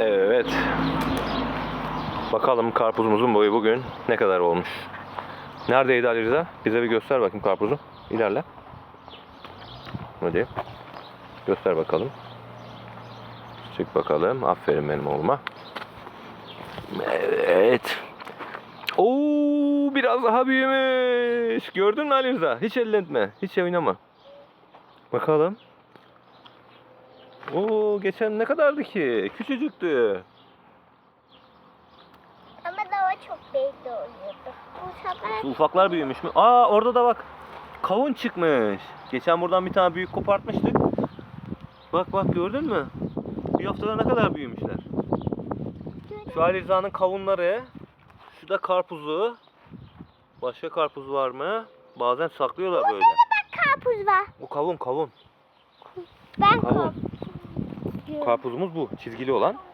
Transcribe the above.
Evet. Bakalım karpuzumuzun boyu bugün ne kadar olmuş. Neredeydi Ali Rıza? Bize bir göster bakayım karpuzu. İlerle. Hadi. Göster bakalım. Çık bakalım. Aferin benim oğluma. Evet. Oo, biraz daha büyümüş. Gördün mü Ali Rıza? Hiç elletme. Hiç oynama. Bakalım. Oo, geçen ne kadardı ki? Küçücüktü. Ama daha çok belli oluyordu. Şu ufaklar büyümüş mü? Aa orada da bak. Kavun çıkmış. Geçen buradan bir tane büyük kopartmıştık. Bak bak gördün mü? Bir haftada ne kadar büyümüşler. Şu Ali Rıza'nın kavunları. Şu da karpuzu. Başka karpuz var mı? Bazen saklıyorlar böyle. bak karpuz var. Bu kavun kavun. Ben Kavun. karpuz. Karpuzumuz bu. Çizgili olan.